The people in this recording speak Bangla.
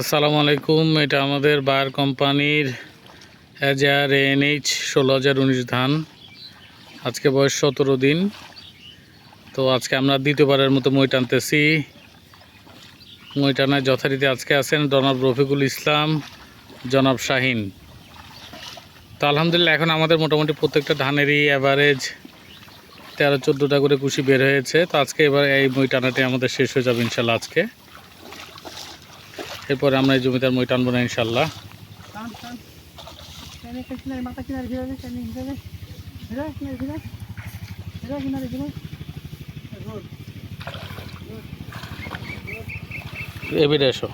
আসসালামু আলাইকুম, এটা আমাদের বার কোম্পানির হাজার এনএইচ ষোলো হাজার উনিশ ধান। আজকে বয়স সতেরো দিন। তো আজকে আমরা দ্বিতীয়বারের মতো মই টানতেছি। মই টানায় যথারীতি আজকে আছেন জনাব রফিকুল ইসলাম, জনাব শাহিন। তো আলহামদুলিল্লাহ, এখন আমাদের মোটামুটি প্রত্যেকটা ধানেরই অ্যাভারেজ তেরো চোদ্দোটা করে কুশি বের হয়েছে। তো আজকে এবার এই মই টানাটি আমাদের শেষ হয়ে যাবে ইনশাল্লাহ আজকে। এরপরে আমরা এই জমিটার মই টানবো না ইনশাল্লাহ এবারে এসো